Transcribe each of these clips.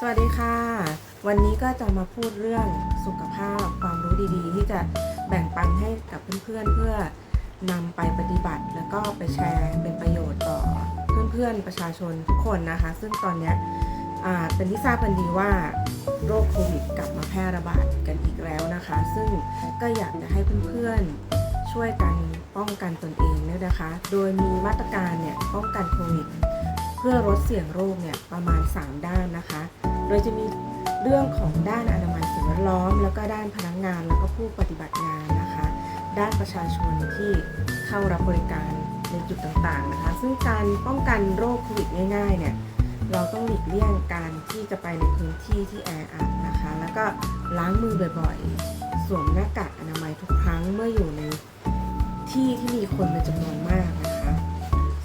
สวัสดีค่ะ วันนี้ก็จะมาพูดเรื่องสุขภาพความรู้ดีๆ ที่จะแบ่งปันให้กับเพื่อนๆเพื่อนำไปปฏิบัติ แล้วก็ไปแชร์เป็นประโยชน์ต่อเพื่อนๆประชาชนทุกคนนะคะ ซึ่งตอนนี้เป็นที่ทราบกันดีว่าโรคโควิดกลับมาแพร่ระบาดกันอีกแล้วนะคะ ซึ่งก็อยากจะให้เพื่อนๆช่วยกันป้องกันตนเองเนี่ยนะคะ โดยมีมาตรการเนี่ยป้องกันโควิดเพื่อลดเสี่ยงโรคเนี่ยประมาณ 3 ด้านนะคะ โดยจะมีเรื่องของด้านอนามัยสิ่งแวดล้อม แล้วก็ด้านพนักงาน แล้วก็ผู้ปฏิบัติงานนะคะ ด้านประชาชนที่เข้ารับบริการในจุดต่างๆนะคะ ซึ่งการป้องกันโรคโควิดง่ายๆเนี่ยเราต้องหลีกเลี่ยงการที่จะไปในพื้นที่ที่แออัดนะคะ แล้วก็ล้างมือบ่อยๆ สวมหน้ากากอนามัยทุกครั้งเมื่ออยู่ในที่ที่มีคนเป็นจำนวนมากนะคะ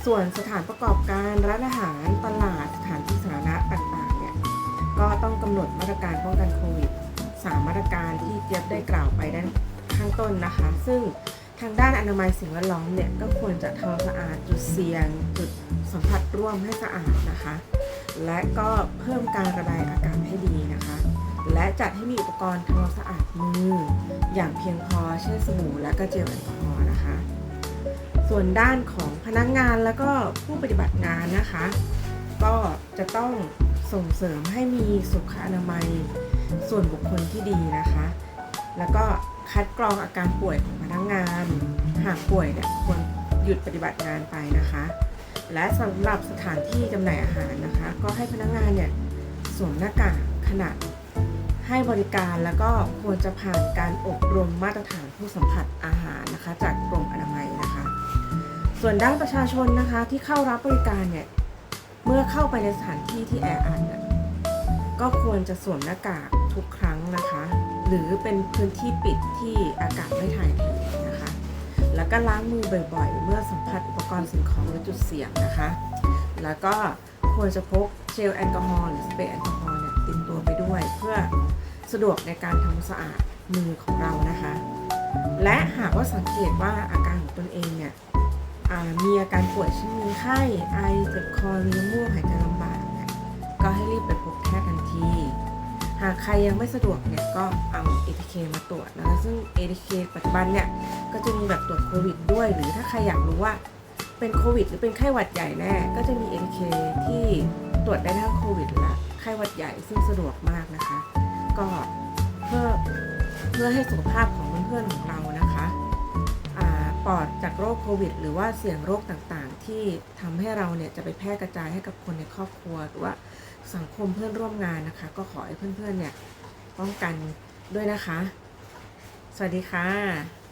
ส่วนสถานประกอบการร้านอาหารตลาดสถานที่สาธารณะำหนดมาตรการป้องกันโควิด 3 มาตรการที่เจี๊ยบได้กล่าวไปด้านข้างต้นนะคะ ซึ่งทางด้านอนามัยสิ่งแวดล้อมเนี่ยก็ควรจะทำความสะอาดจุดเสี่ยง จุดสัมผัสร่วมให้สะอาดนะคะ และก็เพิ่มการระบายอากาศให้ดีนะคะ และจัดให้มีอุปกรณ์ทำความสะอาดมือ อย่างเพียงพอเช่นสบู่และก็เจลแอลกอฮอล์นะคะ ส่วนด้านของพนักงานแล้วก็ผู้ปฏิบัติงานนะคะ ก็จะต้อง ส่งเสริมให้มีสุขอนามัย ส่วนบุคคลที่ดีนะคะ แล้วก็คัดกรองอาการป่วยของพนักงาน หากป่วยเนี่ยควรหยุดปฏิบัติงานไปนะคะ และสำหรับสถานที่จำหน่ายอาหารนะคะ ก็ให้พนักงานเนี่ยสวมหน้ากากขณะให้บริการแล้วก็ควรจะผ่านการอบรมมาตรฐานผู้สัมผัสอาหารนะคะ จากกรมอนามัยนะคะ ส่วนด้านประชาชนนะคะที่เข้ารับบริการเนี่ย เมื่อเข้าไปในสถานที่ที่แออัดก็ควรจะสวมหน้ากากทุกครั้งนะคะ หรือเป็นพื้นที่ปิดที่อากาศไม่ถ่ายเทนะคะ แล้วก็ล้างมือบ่อยๆ เมื่อสัมผัสอุปกรณ์สิ่งของหรือจุดเสี่ยงนะคะ แล้วก็ควรจะพกเจลแอลกอฮอล์หรือสเปรย์แอลกอฮอล์เนี่ยติดตัวไปด้วย เพื่อสะดวกในการทำความสะอาดมือของเรานะคะ และหากว่าสังเกตว่าอาการของตนเอง มีอาการป่วยเช่นมีไข้ไอเจ็บคอมีน้ำมูกหายใจลำบากเนี่ยก็ให้รีบไปพบแพทย์ทันที หากใครยังไม่สะดวกเนี่ยก็เอา ATK มาตรวจนะคะซึ่ง ATK ปัจจุบันเนี่ยก็จะมีแบบตรวจโควิดด้วย หรือถ้าใครอยากรู้ว่าเป็นโควิด หรือเป็นไข้หวัดใหญ่แน่ก็จะมี ATK ที่ตรวจได้ทั้งโควิดและไข้หวัดใหญ่ซึ่งสะดวกมากนะคะ ก็เพื่อเพื่อให้สุขภาพของเพื่อนๆของเรานะคะ ปลอดจากโรคโควิด หรือว่าเสี่ยงโรคต่างๆ ที่ทำให้เราเนี่ยจะไปแพร่กระจายให้กับคนในครอบครัว หรือว่าสังคมเพื่อนร่วมงานนะคะ ก็ขอให้เพื่อนๆเนี่ยป้องกันด้วยนะคะ สวัสดีค่ะ